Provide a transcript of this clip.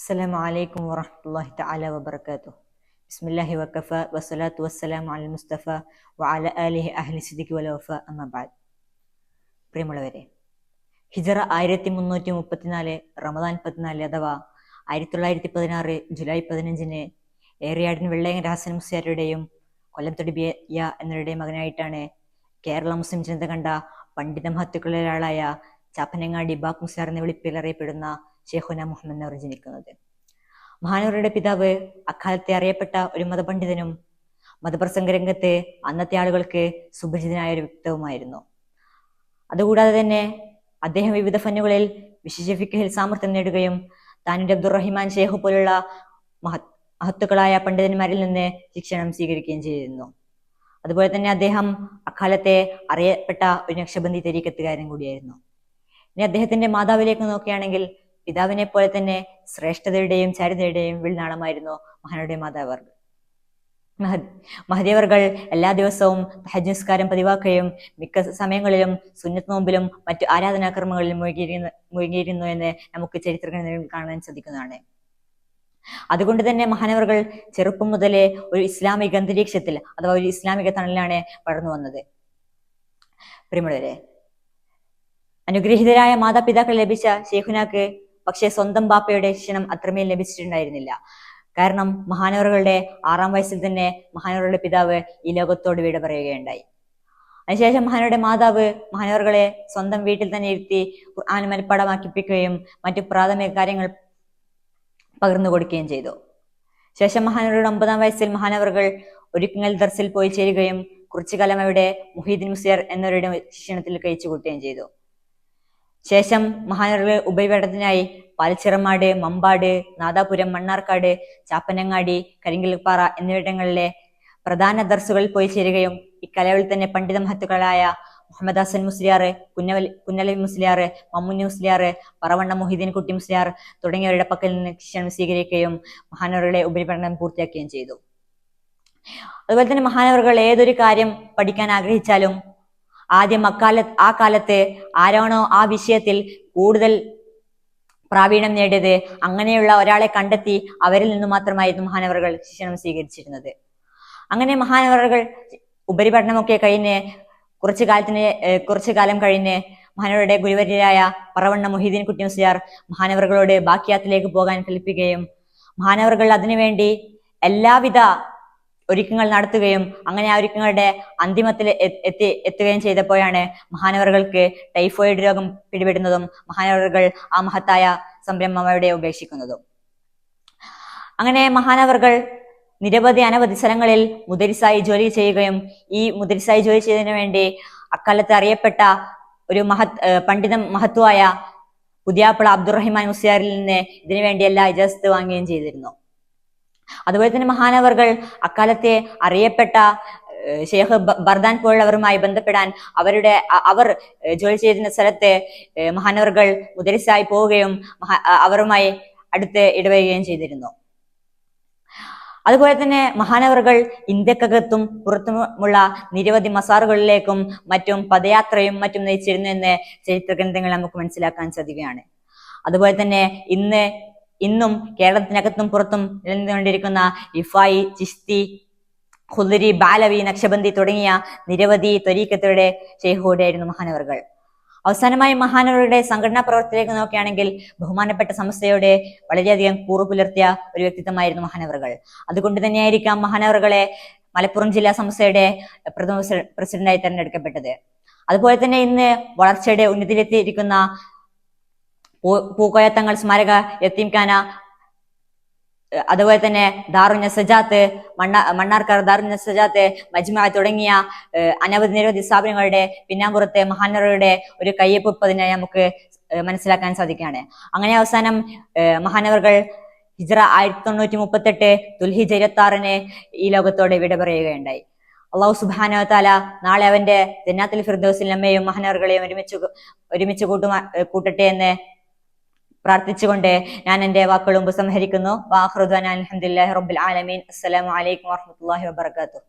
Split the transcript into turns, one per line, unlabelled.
السلام عليكم ورحمة الله تعالى وبركاته بسم الله وكفى والصلاة والسلام على المصطفى وعلى آله أهل الصدق والوفاء أما بعد പ്രിയമുള്ളവരെ ഹിജറ ആയിരത്തി മുന്നൂറ്റി മുപ്പത്തിനാല് റമദാൻ പതിനാല് അഥവാ ആയിരത്തി തൊള്ളായിരത്തി പതിനാറ് ജൂലൈ പതിനഞ്ചിന് ഏറിയാടിൻ വെള്ളയൻ രാസൻ മുസ്യാരുടെയും കൊല്ലത്തൊടി ബിയ എന്നിവരുടെയും മകനായിട്ടാണ് കേരള മുസ്ലിം ജനത കണ്ട പണ്ഡിത മഹത്തുക്കളിൽ ഒരാളായ ചാപ്പനങ്ങാടി ബാഗ് മുസ്യാർ എന്ന വിളിപ്പിൽ അറിയപ്പെടുന്ന ഷെയ്ഖുന മുഹമ്മദ് നവർ ജനിക്കുന്നത് മഹാനവരുടെ പിതാവ് അക്കാലത്തെ അറിയപ്പെട്ട ഒരു മതപണ്ഡിതനും മതപ്രസംഗ രംഗത്തെ അന്നത്തെ ആളുകൾക്ക് സുപരിചിതനായ ഒരു വ്യക്തവുമായിരുന്നു. അതുകൂടാതെ തന്നെ അദ്ദേഹം വിവിധ ഫന്നുകളിൽ വിശേഷിഫിക്കഹിൽ സാമർത്ഥ്യം നേടുകയും താനുന്റെ അബ്ദുറഹിമാൻ ഷേഖ് പോലുള്ള മഹത് മഹത്തുക്കളായ പണ്ഡിതന്മാരിൽ നിന്ന് ശിക്ഷണം സ്വീകരിക്കുകയും ചെയ്തിരുന്നു. അതുപോലെ തന്നെ അദ്ദേഹം അക്കാലത്തെ അറിയപ്പെട്ട ഒരു നക്ഷബന്ധി തെരീക്കത്തുകാരൻ കൂടിയായിരുന്നു. ഇനി അദ്ദേഹത്തിന്റെ മാതാവിലേക്ക് നോക്കുകയാണെങ്കിൽ പിതാവിനെ പോലെ തന്നെ ശ്രേഷ്ഠതയുടെയും ചരിതയുടെയും വിൽനാളമായിരുന്നു മഹാനുടെ മാതാവ്. മഹദേവർകൾ എല്ലാ ദിവസവും ഹജ്ജ് നിസ്കാരം പതിവാക്കുകയും മിക്ക സമയങ്ങളിലും സുന്നത്ത് നോമ്പിലും മറ്റു ആരാധനാക്രമങ്ങളിലും മുഴുകിയിരുന്നു മുഴുകിയിരുന്നു എന്ന് നമുക്ക് ചരിത്രങ്ങളിൽ കാണാൻ സാധിക്കുന്നതാണ്. അതുകൊണ്ട് തന്നെ മഹാനവർകൾ ചെറുപ്പം മുതലേ ഒരു ഇസ്ലാമിക അന്തരീക്ഷത്തിൽ അഥവാ ഒരു ഇസ്ലാമിക തണലിലാണ് വളർന്നു വന്നത്. പ്രിയമുള്ളവരെ അനുഗ്രഹീതരായ മാതാപിതാക്കൾ ലഭിച്ച ഷെയ്ഖുനാക്ക് പക്ഷേ സ്വന്തം ബാപ്പയുടെ ക്ഷണം അത്രമേൽ ലഭിച്ചിട്ടുണ്ടായിരുന്നില്ല. കാരണം മഹാനവറുകളുടെ ആറാം വയസ്സിൽ തന്നെ മഹാനവറുടെ പിതാവ് ഈ ലോകത്തോട് വിട പറയുകയുണ്ടായി. അതിനുശേഷം മഹാനവരുടെ മാതാവ് മഹാനവറുകളെ സ്വന്തം വീട്ടിൽ തന്നെ ഇരുത്തി ഖുർആൻ മനപ്പാടമാക്കിപ്പിക്കുകയും മറ്റു പ്രാഥമിക കാര്യങ്ങൾ പകർന്നു കൊടുക്കുകയും ചെയ്തു. ശേഷം മഹാനവരുടെ ഒമ്പതാം വയസ്സിൽ മഹാനവറുകൾ ഒരുക്കങ്ങൾ ദർസിൽ പോയി ചേരുകയും കുറച്ചു കാലം അവിടെ മുഹീദ്ദീൻ മുസിയർ എന്നവരുടെ ശിക്ഷണത്തിൽ കഴിച്ചു കൂട്ടുകയും ചെയ്തു. ശേഷം മഹാനവറുകൾ ഉപയോഗത്തിനായി പാലച്ചിറമാട് മമ്പാട് നാദാപുരം മണ്ണാർക്കാട് ചാപ്പനങ്ങാടി കരിങ്കൽപ്പാറ എന്നിവിടങ്ങളിലെ പ്രധാന ദർസുകളിൽ പോയി ചേരുകയും ഇക്കലകളിൽ തന്നെ പണ്ഡിത മഹത്തുക്കളായ മുഹമ്മദ് ഹസൻ മുസ്ലിയാർ കുന്നവൽ കുന്നലവി മുസ്ലിയാർ മമ്മുന്നി മുസ്ലിയാർ പറവണ്ണ മൊഹീദ്ദീൻ കുട്ടി മുസ്ലിയാർ തുടങ്ങിയവരുടെ പക്കൽ നിന്ന് ശിക്ഷണം സ്വീകരിക്കുകയും മഹാനവറുകളെ ഉപരിപഠനം പൂർത്തിയാക്കുകയും ചെയ്തു. അതുപോലെ തന്നെ മഹാനവറുകൾ ഏതൊരു കാര്യം പഠിക്കാൻ ആഗ്രഹിച്ചാലും ആദ്യം അക്കാല ആ കാലത്ത് ആരാണോ ആ വിഷയത്തിൽ കൂടുതൽ പ്രാവീണ്യം നേടിയത് അങ്ങനെയുള്ള ഒരാളെ കണ്ടെത്തി അവരിൽ നിന്ന് മാത്രമായിരുന്നു മഹാനവറുകൾ ശിക്ഷണം സ്വീകരിച്ചിരുന്നത്. അങ്ങനെ മഹാനവറുകൾ ഉപരിപഠനമൊക്കെ കഴിഞ്ഞ് കുറച്ചു കാലത്തിന് കുറച്ചു കാലം കഴിഞ്ഞ് മഹാനവരുടെ ഗുരുവര്യരായ പറവണ്ണ മൊഹീദ്ദീൻ കുട്ടി മുസ്ലിയാർ മഹാനവറുകളോട് ബാക്കിയാത്തിലേക്ക് പോകാൻ കൽപ്പിക്കുകയും മഹാനവറുകൾ അതിനുവേണ്ടി എല്ലാവിധ ഒരുക്കങ്ങൾ നടത്തുകയും അങ്ങനെ ആ ഒരുക്കങ്ങളുടെ അന്തിമത്തിൽ എത്തി എത്തുകയും ചെയ്തപ്പോഴാണ് മഹാനവറുകൾക്ക് ടൈഫോയിഡ് രോഗം പിടിപെടുന്നതും മഹാനവറുകൾ ആ മഹത്തായ സംരംഭം ഉപേക്ഷിക്കുന്നതും. അങ്ങനെ മഹാനവറുകൾ നിരവധി അനവധി സ്ഥലങ്ങളിൽ മുദരിസായി ജോലി ചെയ്യുകയും ഈ മുദരിസായി ജോലി ചെയ്തതിനു വേണ്ടി അക്കാലത്ത് അറിയപ്പെട്ട ഒരു മഹത് പണ്ഡിത മഹത്വമായ പുതിയാപ്പിള അബ്ദുറഹിമാൻ മുസ്യാറിൽ നിന്ന് ഇതിനു വേണ്ടി എല്ലാ ഇജാസത്ത് വാങ്ങുകയും ചെയ്തിരുന്നു. അതുപോലെ തന്നെ മഹാനവർകൾ അക്കാലത്തെ അറിയപ്പെട്ട ഷെയ്ഖ് ബർദാൻ പോലുള്ളവരുമായി ബന്ധപ്പെടാൻ അവരുടെ അവർ ജോലി ചെയ്തിരുന്ന സ്ഥലത്ത് മഹാനവർകൾ മുദരിസായി പോവുകയും അവരുമായി അടുത്ത് ഇടപെടുകയും ചെയ്തിരുന്നു. അതുപോലെ തന്നെ മഹാനവറുകൾ ഇന്ത്യക്കകത്തും പുറത്തുമുള്ള നിരവധി മസാറുകളിലേക്കും മറ്റും പദയാത്രയും മറ്റും നയിച്ചിരുന്നു എന്ന് ചരിത്ര ഗ്രന്ഥങ്ങൾ നമുക്ക് മനസ്സിലാക്കാൻ സാധിക്കുകയാണ്. അതുപോലെ തന്നെ ഇന്ന് ഇന്നും കേരളത്തിനകത്തും പുറത്തും നിലനിന്നുകൊണ്ടിരിക്കുന്ന ഇഫായി ചിസ്തി ഖുദരി ബാലവി നക്ഷബന്തി തുടങ്ങിയ നിരവധി ത്വരീക്കത്തുകളുടെ ആയിരുന്നു മഹാനവറുകൾ. അവസാനമായി മഹാനവരുടെ സംഘടനാ പ്രവർത്തനത്തിലേക്ക് നോക്കുകയാണെങ്കിൽ ബഹുമാനപ്പെട്ട സംസ്ഥയോടെ വളരെയധികം കൂറു പുലർത്തിയ ഒരു വ്യക്തിത്വമായിരുന്നു മഹാനവറുകൾ. അതുകൊണ്ട് തന്നെയായിരിക്കാം മഹാനവറുകളെ മലപ്പുറം ജില്ലാ സംസ്ഥയുടെ പ്രഥമ പ്രസിഡന്റായി തെരഞ്ഞെടുക്കപ്പെട്ടത്. അതുപോലെ തന്നെ ഇന്ന് വളർച്ചയുടെ ഉന്നതിയിലെത്തിയിരിക്കുന്ന പൂക്കോയത്തങ്ങൾ സ്മാരക യത്തീംഖാന അതുപോലെ തന്നെ ദാറുഞ്ഞ സജാത്ത് മണ്ണ മണ്ണാർക്കാർ ദാറുഞ്ഞ സജാത്ത് മജ്മ തുടങ്ങിയ അനവധി നിരവധി സ്ഥാപനങ്ങളുടെ പിന്നാമ്പുറത്തെ മഹാനവരുടെ ഒരു കയ്യൊപ്പ് കയ്യൊപ്പതിനായി നമുക്ക് മനസ്സിലാക്കാൻ സാധിക്കുകയാണ്. അങ്ങനെ അവസാനം മഹാനവർകൾ ഹിജ്റ ആയിരത്തി തൊണ്ണൂറ്റി മുപ്പത്തെട്ട് ദുൽഹിജ ഇരുപത്തി ഈ ലോകത്തോടെ വിട പറയുകയുണ്ടായി. അള്ളാഹു സുബാന താല നാളെ അവന്റെ ജന്നാത്തിൽ ഫിർദോസിൽ നമ്മയും മഹാനവറുകളെയും ഒരുമിച്ച് ഒരുമിച്ച് കൂട്ടുമാ കൂട്ടട്ടെ എന്ന് പ്രാർത്ഥിച്ചുകൊണ്ട് ഞാൻ എന്റെ വാക്കുകൾ ഉപസംഹരിക്കുന്നു വാഹൃദാൻ അലഹമുല്ലാ റബ്ബുൽ ആലമീൻ. അസ്സലാമു അലൈക്കും വാഹമത്തല്ലാഹി വബർക്കാത്തു